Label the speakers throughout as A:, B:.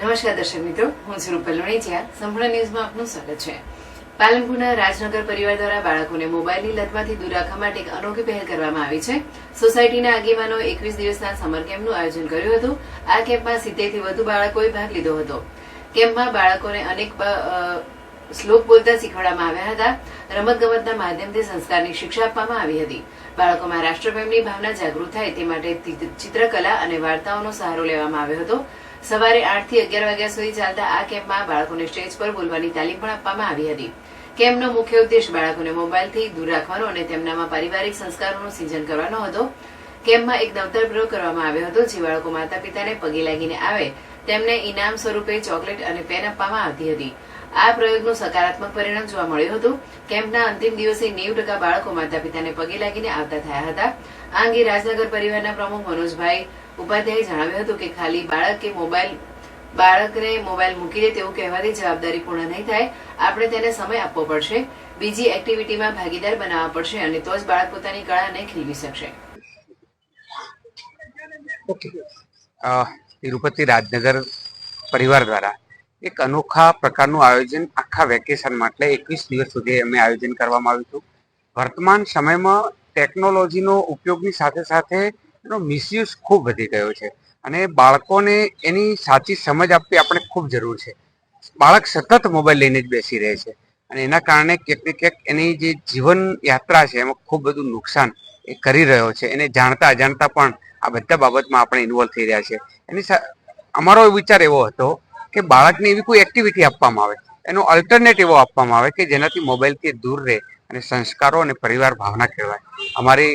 A: નમસ્કાર દર્શક મિત્રો, હું છું રૂપલ લોણીચિયા. સંપૂર્ણ ન્યૂઝમાં આપનું સ્વાગત છે. પાલનપુરના રાજનગર પરિવાર દ્વારા બાળકોને મોબાઈલની લતમાંથી દૂર રાખવા માટે એક અનોખી પહેલ કરવામાં આવી છે. સોસાયટીના આગેવાનો એકવીસ દિવસના સમર કેમ્પનું આયોજન કર્યું હતું. આ કેમ્પમાં સિત્તેરથી વધુ બાળકોએ ભાગ લીધો હતો. કેમ્પમાં બાળકોને અનેક શ્લોક બોલતા શીખવાડવામાં આવ્યા હતા. રમતગમતના માધ્યમથી સંસ્કારની શિક્ષા આપવામાં આવી હતી. બાળકોમાં રાષ્ટ્રપ્રેમની ભાવના જાગૃત થાય તે માટે ચિત્રકલા અને વાર્તાઓનો સહારો લેવામાં આવ્યો હતો. સવારે આઠથી અગિયાર વાગ્યા સુધી ચાલતા આ કેમ્પમાં બાળકોને સ્ટેજ પર બોલવાની તાલીમ પણ આપવામાં આવી હતી. કેમ્પનો મુખ્ય ઉદ્દેશ બાળકોને મોબાઈલથી દૂર રાખવાનો અને તેમનામાં પારિવારિક સંસ્કારોનું સિંચન કરવાનો હતો. કેમ્પમાં એક નવતર પ્રયોગ કરવામાં આવ્યો હતો, જે બાળકો માતા પિતાને પગે લાગીને આવે. તેમને ઇનામ સ્વરૂપે ચોકલેટ અને પેન આપવામાં આવતી હતી. આ પ્રયોગનું સકારાત્મક પરિણામ જોવા મળ્યું હતું. કેમ્પના અંતિમ દિવસે નેવું ટકા બાળકો માતા પિતાને પગે લાગીને આવતા થયા હતા. આ અંગે રાજનગર પરિવારના પ્રમુખ મનોજભાઈ ઉપાધ્યાયે જણાવ્યું હતું કે ખાલી બાળક કે મોબાઈલ, બાળકને મોબાઈલ મૂકી દે તેવું કહેવાથી જવાબદારી પૂર્ણ નહીં થાય. આપણે તેને સમય આપવો પડશે. બીજી એક્ટિવિટીમાં ભાગીદાર બનાવવા પડશે અને તો જ બાળક પોતાની કળાને ખીલવી શકશે.
B: તિરુપતિ રાજનગર પરિવાર દ્વારા એક અનોખા પ્રકારનું આયોજન આખા વેકેશન માટે એકવીસ દિવસ સુધી અમે આયોજન કરવામાં આવ્યું હતું. વર્તમાન સમયમાં ટેકનોલોજીનો ઉપયોગની સાથે સાથે એનો મિસયુઝ ખૂબ વધી ગયો છે અને બાળકોને એની સાચી સમજ આપવી આપણે ખૂબ જરૂર છે. બાળક સતત મોબાઈલ લઈને જ બેસી રહે છે અને એના કારણે ક્યાંક ને ક્યાંક એની જે જીવન યાત્રા છે એમાં ખૂબ બધું નુકસાન એ કરી રહ્યો છે. એને જાણતા અજાણતા પણ આ બધા બાબતમાં આપણે ઇન્વોલ્વ થઈ રહ્યા છે. એની અમારો વિચાર એવો હતો કે બાળકને એવી કોઈ એક્ટિવિટી આપવામાં આવે? એનો અલ્ટરનેટ એવો આપવામાં આવે કે જેનાથી મોબાઈલથી દૂર રહે અને સંસ્કારો અને પરિવાર ભાવના કહેવાય અમારી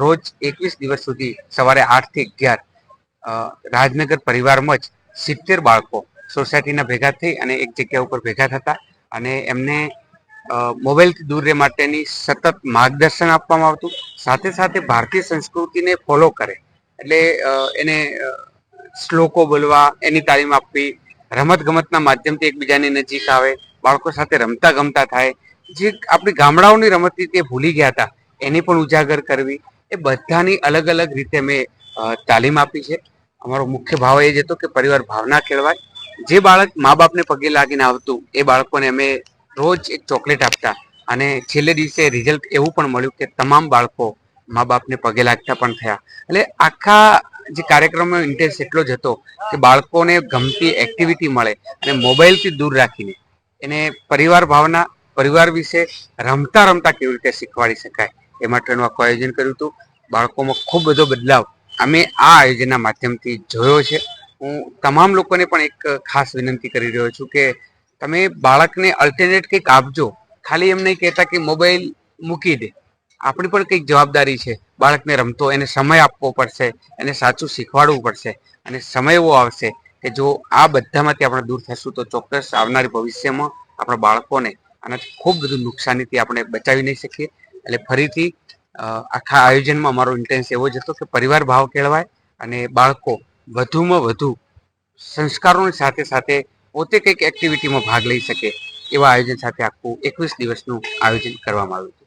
B: રોજ એકવીસ દિવસ સુધી સવારે આઠથી અગિયાર રાજનગર પરિવારમાં જ સિત્તેર બાળકો સોસાયટીના ભેગા થઈ અને એક જગ્યા ઉપર ભેગા થતા અને એમને મોબાઈલથી દૂર રહે માટેની સતત માર્ગદર્શન આપવામાં આવતું. સાથે સાથે ભારતીય સંસ્કૃતિને ફોલો કરે. એટલે એને શ્લોકો બોલવા, એની તાલીમ આપવી રમત ગમતના માધ્યમથી એકબીજાની નજીક આવે, બાળકો સાથે રમતા ગમતા થાય. જે આપણી ગામડાઓની રમત હતી તે ભૂલી ગયા હતા, એની પણ ઉજાગર કરવી, એ બધાની અલગ અલગ રીતે મેં તાલીમ આપી છે. અમારો મુખ્ય ભાવ એ જ હતો કે પરિવાર ભાવના કેળવાય. જે બાળક મા બાપને પગે લાગીને આવતું, એ બાળકોને અમે રોજ એક ચોકલેટ આપતા. અને છેલ્લે દિવસે રિઝલ્ટ એવું પણ મળ્યું કે તમામ બાળકો મા બાપને પગે લાગતા પણ થયા. એટલે આખા જે કાર્યક્રમનો ઇન્ટરેસ્ટ એટલો જ હતો કે બાળકોને ગમતી એક્ટિવિટી મળે અને મોબાઈલથી દૂર રાખીને એને પરિવાર ભાવના, પરિવાર વિશે રમતા રમતા કેવી રીતે શીખવાડી શકાય એ માટેનું આખું આયોજન કર્યું હતું. બાળકોમાં ખૂબ બધો બદલાવ અમે આ આયોજનના માધ્યમથી જોયો છે. હું તમામ લોકોને પણ એક ખાસ વિનંતી કરી રહ્યો છું કે તમે બાળકને અલ્ટરનેટ કંઈક આપજો. ખાલી એમ નહીં કહેતા કે મોબાઈલ મૂકી દે. આપણી પણ કંઈક જવાબદારી છે. બાળકને રમતો એને સમય આપવો પડશે, એને સાચું શીખવાડવું પડશે અને સમય એવો આવશે કે જો આ બધામાંથી આપણે દૂર થશું તો ચોક્કસ આવનારી ભવિષ્યમાં આપણા બાળકોને આનાથી ખૂબ બધું નુકસાનીથી આપણે બચાવી નહીં શકીએ. એટલે ફરીથી આખા આયોજનમાં અમારો ઇન્ટેન્સ એવો જ હતો કે પરિવાર ભાવ કેળવાય અને બાળકો વધુમાં વધુ સંસ્કારોની સાથે સાથે પોતે કંઈક એક્ટિવિટીમાં ભાગ લઈ શકે એવા આયોજન સાથે આખું એકવીસ દિવસનું આયોજન કરવામાં આવ્યું